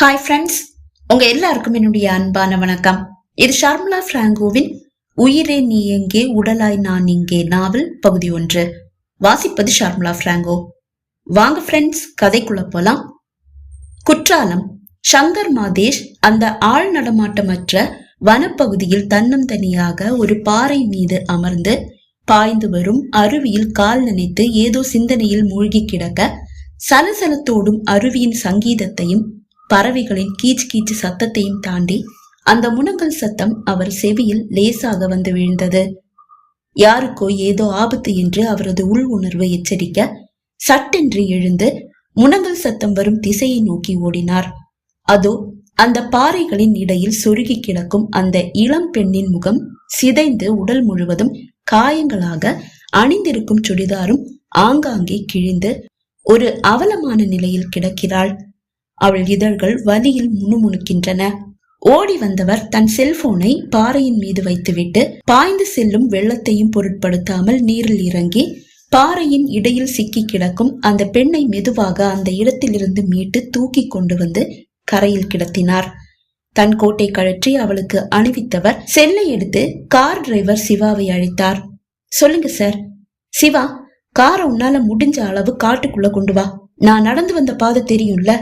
Hi friends உங்க எல்லாருக்கும் என்னுடைய அன்பான வணக்கம். இது ஷர்மிளா பிராங்கோவின் உயிரே நீ எங்கே உடலாய் நான் இங்கே நாவல் பகுதி ஒன்று. வாசிப்பது ஷர்மிளா பிராங்கோ. வாங்க ஃப்ரெண்ட்ஸ் கதைக்குள்ள போலாம். குற்றாலம் சங்கர் மாதேஷ் அந்த ஆள் நடமாட்டமற்ற வனப்பகுதியில் தன்னந்தனியாக ஒரு பாறை மீது அமர்ந்து பாய்ந்து வரும் அருவியில் கால் நனைத்து ஏதோ சிந்தனையில் மூழ்கி கிடக்க சலசலத்தோடும் அருவியின் சங்கீதத்தையும் பறவைகளின் கீச் கீச்சு சத்தத்தையும் தாண்டி அந்த முனங்கல் சத்தம் அவர் செவியில் லேசாக வந்து விழுந்தது. யாருக்கோ ஏதோ ஆபத்து என்று அவரது உள் உணர்வு எச்சரிக்க சட்டென்று எழுந்து முனங்கல் சத்தம் வரும் திசையை நோக்கி ஓடினார். அதோ அந்த பாறைகளின் இடையில் சொருகி கிடக்கும் அந்த இளம் பெண்ணின் முகம் சிதைந்து உடல் முழுவதும் காயங்களாக அணிந்திருக்கும் சுடிதாரும் ஆங்காங்கே கிழிந்து ஒரு அவலமான நிலையில் கிடக்கிறாள். அவள் இதழ்கள் வலியில் முணுமுணுக்கின்றன. ஓடி வந்தவர் தன் செல்போனை பாறையின் மீது வைத்துவிட்டு பாய்ந்து செல்லும் வெள்ளத்தையும் பொருட்படுத்தாமல் நீரில் இறங்கி பாறையின் இடையில் சிக்கி கிடக்கும் அந்த பெண்ணை மெதுவாக அந்த இடத்திலிருந்து மீட்டு தூக்கி கொண்டு வந்து கரையில் கிடத்தினார். தன் கோட்டை கழற்றி அவளுக்கு அணிவித்தவர் செல்லை எடுத்து கார் டிரைவர் சிவாவை அழைத்தார். சொல்லுங்க சார். சிவா காரை உன்னால முடிஞ்ச அளவு காட்டுக்குள்ள கொண்டு வா. நான் நடந்து வந்த பாதை தெரியும்ல.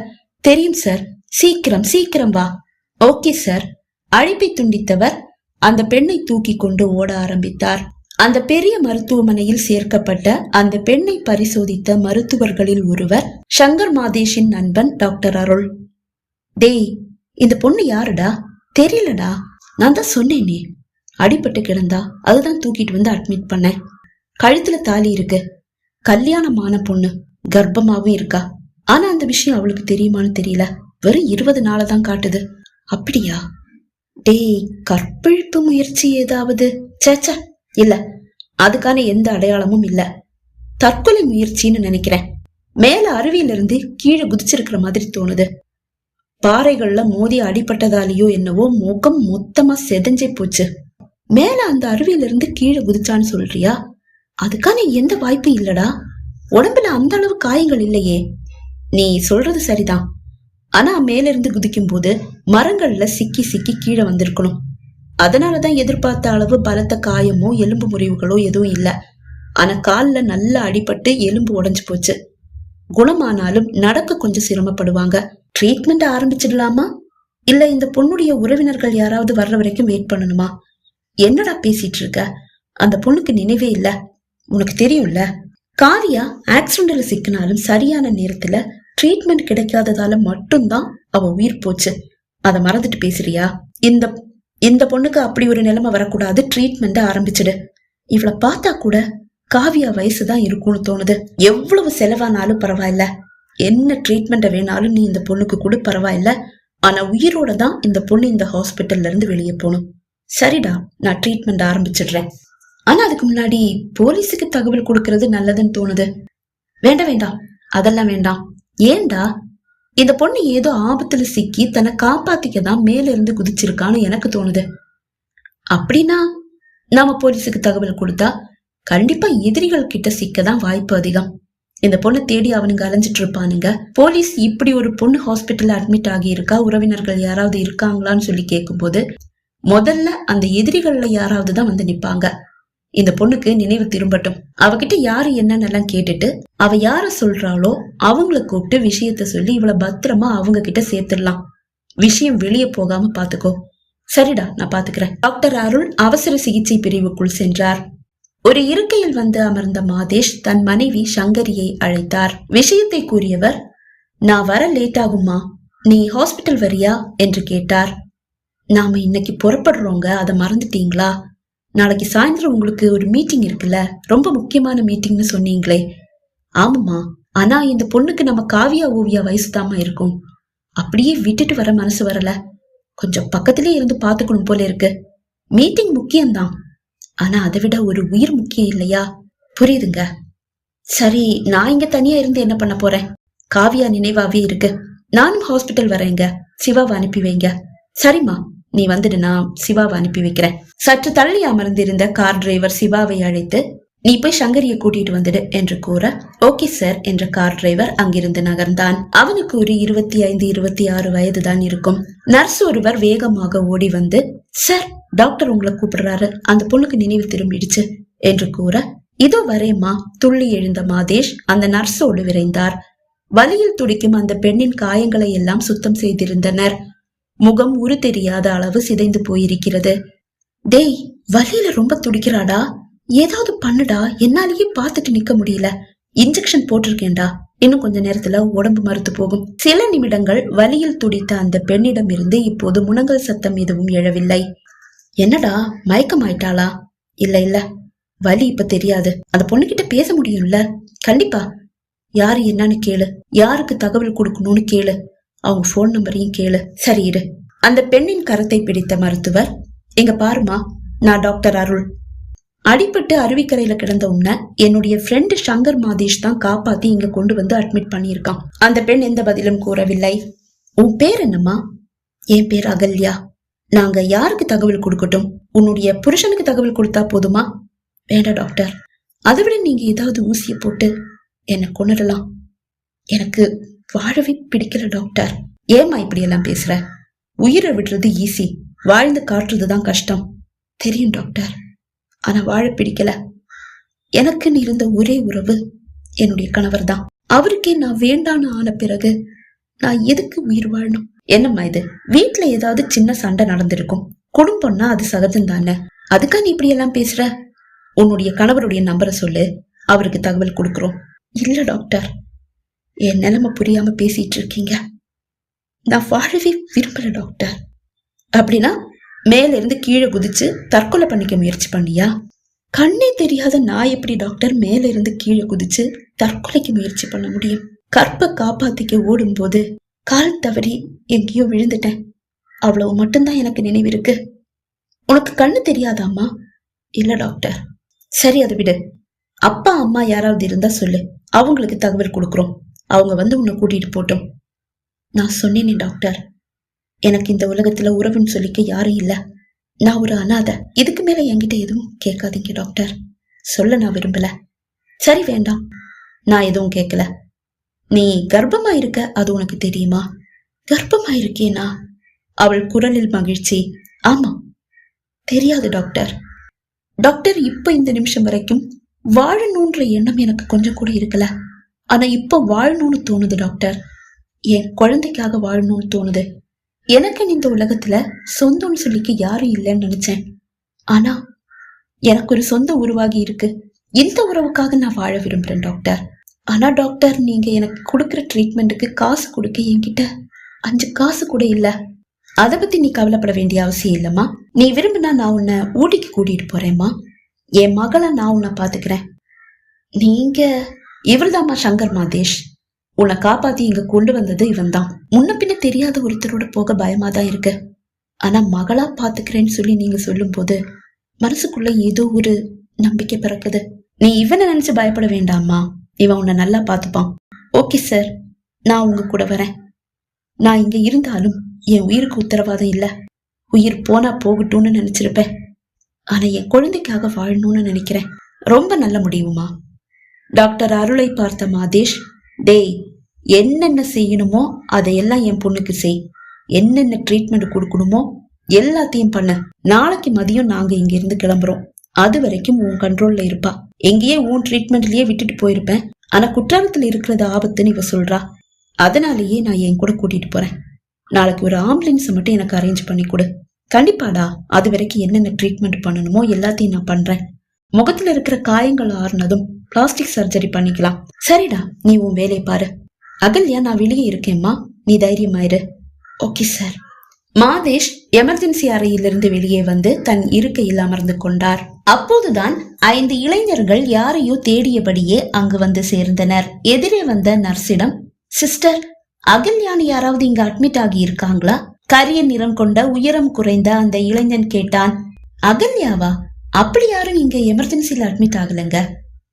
தெரியும் சார் சீக்கிரம் சீக்கிரம் வா. ஓகே சார் அழைப்பை துண்டித்தவர் அந்த பெண்ணை தூக்கி கொண்டு ஓட ஆரம்பித்தார். அந்த பெரிய மருத்துவமனையில் சேர்க்கப்பட்ட அந்த பெண்ணை பரிசோதித்த மருத்துவர்களில் ஒருவர் சங்கர் மாதேஷின் நண்பன் டாக்டர் அருள். டேய் இந்த பொண்ணு யாருடா? தெரியலடா. நான் தான் சொன்னேனே. அடிபட்டு கிடந்தா அதுதான் தூக்கிட்டு வந்து அட்மிட் பண்ணேன். கழுத்துல தாலி இருக்கு. கல்யாணமான பொண்ணு. கர்ப்பமாவும் இருக்கா. ஆனா அந்த விஷயம் அவளுக்கு தெரியுமான்னு தெரியல. வெறும் இருபது நாளை தான் காட்டுது. அப்படியா? டேய் கற்பழிப்பு முயற்சி ஏதாவது? சேச்ச இல்ல. அதுக்கான எந்த அடையாளமும் இல்ல. தற்கொலை முயற்சின்னு நினைக்கிறேன். மேல அருவியிலிருந்து கீழே குதிச்சிருக்கிற மாதிரி தோணுது. பாறைகள்ல மோதி அடிபட்டதாலேயோ என்னவோ முகம் மொத்தமா செதஞ்சே போச்சு. மேல அந்த அருவியிலிருந்து கீழே குதிச்சான்னு சொல்றியா? அதுக்கான எந்த வாய்ப்பும் இல்லடா. உடம்புல அந்த அளவு காயங்கள் இல்லையே. நீ சொல்றது சரிதான். ஆனா மேலிருந்து குதிக்கும் போது மரங்கள்ல சிக்கி சிக்கி கீழே வந்திருக்கணும். அதனாலதான் எதிர்பார்த்த அளவு பலத்த காயமோ எலும்பு முறிவுகளோ எதுவும் இல்ல. ஆனா கால்ல நல்லா அடிபட்டு எலும்பு உடஞ்சு போச்சு. குணமானாலும் நடக்க கொஞ்சம் சிரமப்படுவாங்க. ட்ரீட்மெண்ட் ஆரம்பிச்சிடலாமா? இல்ல இந்த பொண்ணுடைய உறவினர்கள் யாராவது வர்ற வரைக்கும் வெயிட் பண்ணணுமா? என்னடா பேசிட்டு இருக்க? அந்த பொண்ணுக்கு நினைவே இல்ல. உனக்கு தெரியும்ல. காவியா ஆக்சிடென்ட்ல சிக்கினாலும் சரியான நேரத்துல ட்ரீட்மெண்ட் கிடைக்காததால மட்டும்தான் அவ உயிர் போச்சு. அதை மறந்துட்டு பேசுறியா? இந்த இந்த பொண்ணுக்கு அப்படி ஒரு நிலைமை வரக்கூடாது ட்ரீட்மெண்ட் ஆரம்பிச்சிடு. இவளை பார்த்தா கூட காவியா வயசுதான் இருக்கும்னு தோணுது. எவ்வளவு செலவானாலும் பரவாயில்ல. என்ன ட்ரீட்மெண்ட்டை வேணாலும் நீ இந்த பொண்ணுக்கு கூட பரவாயில்ல. ஆனா உயிரோட தான் இந்த பொண்ணு இந்த ஹாஸ்பிட்டல்ல இருந்து வெளியே போகணும். சரிடா நான் ட்ரீட்மெண்ட் ஆரம்பிச்சிடுறேன். ஆனா அதுக்கு முன்னாடி போலீஸுக்கு தகவல் கொடுக்கறது நல்லதுன்னு தோணுது. வேண்டாம் வேண்டாம். அதெல்லாம் வேண்டாம். ஏண்டா இந்த பொண்ணு ஏதோ ஆபத்துல சிக்கி தன்னை காப்பாத்திக்க தான் மேல இருந்து குதிச்சிருக்கான்னு எனக்கு தோணுது. அப்படின்னா நாம போலீஸுக்கு தகவல் கொடுத்தா கண்டிப்பா எதிரிகள் கிட்ட சிக்க தான் வாய்ப்பு அதிகம். இந்த பொண்ணை தேடி அவனுங்க அலைஞ்சிட்டு இருப்பானுங்க. போலீஸ் இப்படி ஒரு பொண்ணு ஹாஸ்பிட்டல்ல அட்மிட் ஆகி இருக்கா உறவினர்கள் யாராவது இருக்காங்களான்னு சொல்லி கேட்கும்போது முதல்ல அந்த எதிரிகள்ல யாராவது தான் வந்து நிப்பாங்க. இந்த பொண்ணுக்கு நினைவு திரும்பட்டும். அவகிட்ட யாரு என்னன்னெல்லாம் கேட்டுட்டு அவ யார சொல்றாளோ அவங்கள கூப்பிட்டு விஷயத்த சொல்லி இவள பத்திரமா அவங்க கிட்ட சேர்த்துடலாம். விஷயம் வெளியே போகாம பாத்துக்கோ. சரிடா நான் பாத்துக்கிறேன். டாக்டர் அருள் அவசர சிகிச்சை பிரிவுக்குள் சென்றார். ஒரு இருக்கையில் வந்து அமர்ந்த மாதேஷ் தன் மனைவி சங்கரியை அழைத்தார். விஷயத்தை கூறியவர் நான் வர லேட் ஆகுமா நீ ஹாஸ்பிட்டல் வரியா? என்று கேட்டார். நாம இன்னைக்கு புறப்படுறோங்க. அதை மறந்துட்டீங்களா? நாளைக்கு சாயந்தரம் உங்களுக்கு ஒரு மீட்டிங் இருக்குல்ல? ரொம்ப முக்கியமான மீட்டிங்னு சொன்னீங்களே. ஆமாம்மா. ஆனா இந்த பொண்ணுக்கு நம்ம காவியா ஓவியா வயசுதாமா இருக்கும். அப்படியே விட்டுட்டு வர மனசு வரல. கொஞ்சம் பக்கத்திலே இருந்து பார்த்துக்கணும் போல இருக்கு. மீட்டிங் முக்கியம்தான். ஆனா அதை விட ஒரு உயிர் முக்கியம் இல்லையா? புரியுதுங்க. சரி நான் இங்க தனியா இருந்து என்ன பண்ண போறேன்? காவியா நினைவாவே இருக்கு. நானும் ஹாஸ்பிட்டல் வரேங்க. சிவாவை அனுப்பி வைங்க. சரிம்மா. நீ வந்துடு நான் சிவாவை அனுப்பி வைக்கிறேன். சற்று தள்ளி அமர்ந்திருந்த கார் டிரைவர் சிவாவை அழைத்து நீ போய் சங்கரிய கூட்டிட்டு வந்துடு என்று கூற ஓகே சார் என்ற கார் டிரைவர் அங்கிருந்து நகர்ந்தான். அவனுக்கு ஒரு இருபத்தி ஐந்து இருபத்தி ஆறு வயது தான் இருக்கும். நர்ஸ் ஒருவர் வேகமாக ஓடி வந்து சார் டாக்டர் உங்களை கூப்பிடுறாரு. அந்த பொண்ணுக்கு நினைவு திரும்பிடுச்சு என்று கூற இதோ வரேம்மா துள்ளி எழுந்த மாதேஷ் அந்த நர்ஸோடு விரைந்தார். வலியில் துடிக்கும் அந்த பெண்ணின் காயங்களை எல்லாம் சுத்தம் செய்திருந்தனர். முகம் உரு தெரியாத அளவு சிதைந்து போயிருக்கிறது. டேய் வலியில ரொம்ப துடிக்கிறாடா? ஏதாவது பண்ணுடா? என்னாலேயே பார்த்துட்டு நிக்க முடியல. இன்ஜெக்ஷன் போட்டிருக்கேன்டா. இன்னும் கொஞ்ச நேரத்துல உடம்பு மறுத்து போகும். சில நிமிடங்கள் வலியில் துடித்த அந்த பெண்ணிடம் இருந்து இப்போது முனங்கல் சத்தம் எதுவும் எழவில்லை. என்னடா மயக்கம் ஆயிட்டாளா இல்ல இல்ல. வலி இப்ப தெரியாது. அந்த பொண்ணுகிட்ட பேச முடியும்ல. கண்டிப்பா. யாரு என்னன்னு கேளு. யாருக்கு தகவல் கொடுக்கணும்னு கேளு. அவங்க ஃபோன் நம்பரையும் கேளு. சரி இரு. அந்த பெண்ணின் கரத்தை பிடித்த மருத்துவர் எங்க பாருமா நான் டாக்டர் அருள். அடிபட்டு அருவிக்கரையில கிடந்த உன்னை என்னுடைய ஃப்ரெண்டு சங்கர் மாதேஷ் தான் காப்பாத்தி இங்க கொண்டு வந்து அட்மிட் பண்ணியிருக்கான். அந்த பெண் எந்த பதிலும் கூறவில்லை. உன் பேர் என்னம்மா? என் பேர் அகல்யா. நாங்க யாருக்கு தகவல் கொடுக்கட்டும்? உன்னுடைய புருஷனுக்கு தகவல் கொடுத்தா போதுமா? வேண்டாம் டாக்டர் அதை விட நீங்க ஏதாவது ஊசியை போட்டு என்னை கொண்டுடலாம் எனக்கு வாழவே பிடிக்கல டாக்டர். ஏம்மா இப்படி எல்லாம் பேசுற? உயிரை விடுறது ஈஸி வாழ்ந்து காட்டுறதுதான் கஷ்டம். தெரியும் டாக்டர். ஆனா வாழ பிடிக்கல. எனக்குன்னு இருந்த ஒரே உறவு என்னுடைய கணவர் தான் அவருக்கே நான் வேண்டான்னு ஆன பிறகு நான் எதுக்கு உயிர் வாழணும்? என்னம்மா இது? வீட்ல ஏதாவது சின்ன சண்டை நடந்திருக்கும். குடும்பம்னா அது சகஜம் தானே அதுக்கா நீ இப்படி எல்லாம் பேசுற? உன்னுடைய கணவருடைய நம்பரை சொல்லு. அவருக்கு தகவல் கொடுக்குறோம். இல்ல டாக்டர். என் நிலைமை புரியாம பேசிட்டு இருக்கீங்க நான் வாழவே விரும்பல டாக்டர். அப்படின்னா மேல இருந்து கீழே குதிச்சு தற்கொலை பண்ணிக்க முயற்சி பண்ணியா? கண்ணே தெரியாத நான் எப்படி டாக்டர் மேல இருந்து கீழே குதிச்சு தற்கொலைக்கு முயற்சி பண்ண முடியும்? கற்பை காப்பாத்திக்க ஓடும்போது கால் தவறி எங்கேயோ விழுந்துட்டேன். அவ்வளவு மட்டும்தான் எனக்கு நினைவு இருக்கு. உனக்கு கண்ணு தெரியாதாம்மா இல்ல டாக்டர். சரி அதை விடு. அப்பா அம்மா யாராவது இருந்தா சொல்லு. அவங்களுக்கு தகவல் கொடுக்குறோம். அவங்க வந்து உன்னை கூட்டிட்டு போட்டோம். நான் சொன்னேனே டாக்டர். எனக்கு இந்த உலகத்துல உறவுன்னு சொல்லிக்க யாரும் இல்ல. நான் ஒரு அனாதை. இதுக்கு மேல என்கிட்ட எதுவும் கேட்காதீங்க டாக்டர். சொல்ல நான் விரும்பல. சரி வேண்டாம். நான் எதுவும் கேட்கல. நீ கர்ப்பமா இருக்க அது உனக்கு தெரியுமா? கர்ப்பமா இருக்கேனா? அவள் குரலில் மகிழ்ச்சி. ஆமா. தெரியாது டாக்டர். டாக்டர் இப்ப இந்த நிமிஷம் வரைக்கும் வாழணுன்ற எண்ணம் எனக்கு கொஞ்சம் கூட இருக்கல. ஆனா இப்ப வாழணும்னு தோணுது டாக்டர் என் குழந்தைக்காக வாழணும்னு தோணுது. எனக்கு இந்த உலகத்துல சொந்தம்னு சொல்லிக்க யாரும் இல்லைன்னு நினைச்சேன். ஆனா எனக்கு ஒரு சொந்த உருவாகி இருக்கு. இந்த உறவுக்காக நான் வாழ விரும்புறேன் டாக்டர் ஆனா டாக்டர் நீங்க எனக்கு கொடுக்குற ட்ரீட்மெண்ட்டுக்கு காசு கொடுக்க என்கிட்ட அஞ்சு காசு கூட இல்ல. அத பத்தி நீ கவலைப்பட வேண்டிய அவசியம் இல்லம்மா. நீ விரும்பினா நான் உன்னை ஊட்டிக்கு கூட்டிட்டு போறேம்மா. என் மகளை நான் உன்னை பாத்துக்கிறேன். நீங்க இவர்தாம்மா சங்கர் மாதேஷ். உன்னை காப்பாத்தி இங்க கொண்டு வந்தது இவன் தான் முன்ன பின்ன தெரியாத ஒருத்தரோட போக பயமா தான் இருக்கு. ஆனா மகளா பாத்துக்கிறேன்னு சொல்லி நீங்க சொல்லும் போது மனசுக்குள்ள ஏதோ ஒரு நம்பிக்கை பிறக்குது. நீ இவனை நினைச்சு பயப்பட வேண்டாமா இவன் உன்னை நல்லா பாத்துப்பான். ஓகே சார் நான் உங்க கூட வரேன். நான் இங்க இருந்தாலும் என் உயிருக்கு உத்தரவாதம் இல்ல. உயிர் போனா போகட்டும்னு நினைச்சிருப்பேன். ஆனா என் குழந்தைக்காக வாழணும்னு நினைக்கிறேன். ரொம்ப நல்ல முடியுமா டாக்டர் அருளை பார்த்த மாதேஷ் டேய் என்னென்ன செய்யணுமோ அதையெல்லாம் என் பொண்ணுக்கு செய். என்னென்ன ட்ரீட்மெண்ட் கொடுக்கணுமோ எல்லாத்தையும் பண்ண. நாளைக்கு மதியம் நாங்க இங்க இருந்து கிளம்புறோம். அது வரைக்கும் உன் கண்ட்ரோல்ல இருப்பா. எங்கேயே உன் ட்ரீட்மெண்ட்லயே விட்டுட்டு போயிருப்பேன். ஆனா குற்றாலத்துல இருக்கிறது ஆபத்துன்னு இவ சொல்றா. அதனாலேயே நான் என் கூட கூட்டிட்டு போறேன். நாளைக்கு ஒரு ஆம்புலன்ஸ் மட்டும் எனக்கு அரேஞ்ச் பண்ணி கொடு. கண்டிப்பாடா அது வரைக்கும் என்னென்ன ட்ரீட்மெண்ட் பண்ணணுமோ எல்லாத்தையும் நான் பண்றேன். முகத்துல இருக்கிற காயங்கள் ஆறுனதும் பிளாஸ்டிக் சர்ஜரி பண்ணிக்கலாம். சரிடா நீ உன் வேலையை பாரு. அகல்யா நான் வெளியே இருக்கேம்மா. நீ தைரியமாயிரு ஓகே சார். மாதேஷ் எமர்ஜென்சி அறையிலிருந்து வெளியே வந்து தன் இருக்கையில் அமர்ந்து கொண்டார். அப்போதுதான் ஐந்து இளைஞர்கள் யாரையோ தேடியபடியே அங்கு வந்து சேர்ந்தனர். எதிரே வந்த நர்ஸிடம் சிஸ்டர் அகல்யான் யாராவது இங்க அட்மிட் ஆகி இருக்காங்களா? கரிய நிறம் கொண்ட உயரம் குறைந்த அந்த இளைஞன் கேட்டான். அகல்யாவா? அப்படி யாரும் இங்க எமர்ஜென்சியில அட்மிட் ஆகலங்க.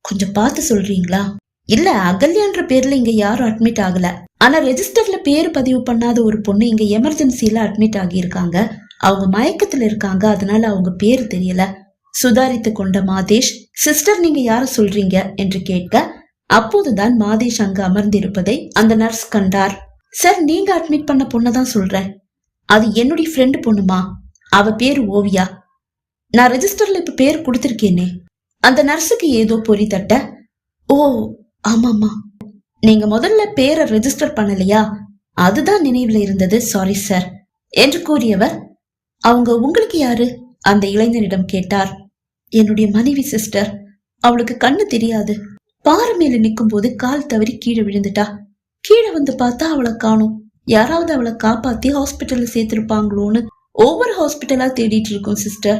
கொஞ்சம் பார்த்து சொல்றீங்களா? இல்ல அகல்யான்ற பேர்ல இங்க யாரும் அட்மிட் ஆகல. ஆனா ரெஜிஸ்டர்ல பேர் பதிவு பண்ணாத ஒரு பொண்ணு இங்க எமர்ஜென்சில அட்மிட் ஆகியிருக்காங்க. அவங்க மயக்கத்துல இருக்காங்க. அதனால அவங்க பேர் தெரியல. சுதாரித்துக் கொண்ட மாதேஷ் சிஸ்டர் நீங்க யார சொல்றீங்க? என்று கேட்க அப்போதுதான் மாதேஷ் அங்கு அமர்ந்திருப்பதை அந்த நர்ஸ் கண்டார். சார் நீங்க அட்மிட் பண்ண பொண்ணதான் சொல்றேன். அது என்னுடைய ஃப்ரெண்டு பொண்ணுமா? அவ பேரு ஓவியா. நான் ரெஜிஸ்டர்ல இப்ப பேர் கொடுத்திருக்கேனே. அந்த நர்ஸுக்கு ஏதோ பொறி தட்ட ஓ ஆமாமா நீங்க முதல்ல பேரை ரெஜிஸ்டர் பண்ணலையா? அதுதான் நினைவுல இருந்தது. சாரி சார் என்று கூறியவர் அவங்க உங்களுக்கு யாரு? அந்த இளைஞனிடம் கேட்டார் என்னுடைய மனைவி சிஸ்டர் அவளுக்கு கண்ணு தெரியாது. பாறை மேல நிக்கும் போது கால் தவறி கீழே விழுந்துட்டா. கீழே வந்து பார்த்தா அவளை காணும். யாராவது அவளை காப்பாத்தி ஹாஸ்பிட்டல்ல சேர்த்திருப்பாங்களோன்னு ஒவ்வொரு ஹாஸ்பிட்டலா தேடிட்டு இருக்கோம் சிஸ்டர்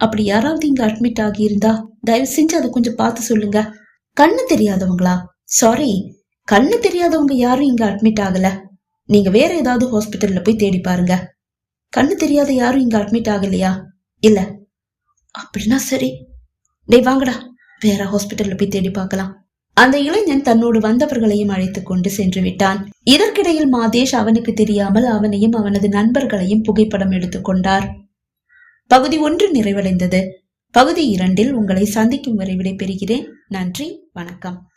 அப்படி யாராவது இங்க அட்மிட் ஆகியிருந்தா தயவு செஞ்சு அதை கொஞ்சம் பார்த்து சொல்லுங்க. கண்ணு தெரியாதவங்களா? சாரி கண்ணு தெரியாதவங்க யாரும் இங்க அட்மிட் ஆகல. நீங்க வேற ஏதாவது ஹாஸ்பிட்டல்ல போய் தேடி பாருங்க. கண்ணு தெரியாத யாரும் இங்க அட்மிட் ஆகலையா? இல்ல. அப்படின்னா சரி. டேய் வாங்கடா. வேற ஹாஸ்பிட்டல்ல போய் தேடி பார்க்கலாம். அந்த இளைஞன் தன்னோடு வந்தவர்களையும் அழைத்து கொண்டு சென்று விட்டான். இதற்கிடையில் மாதேஷ் அவனுக்கு தெரியாமல் அவனையும் அவனது நண்பர்களையும் புகைப்படம் எடுத்துக்கொண்டார் பகுதி ஒன்று நிறைவடைந்தது. பகுதி இரண்டில் உங்களை சந்திக்கும் வரை விடைபெறுகிறேன். நன்றி வணக்கம்.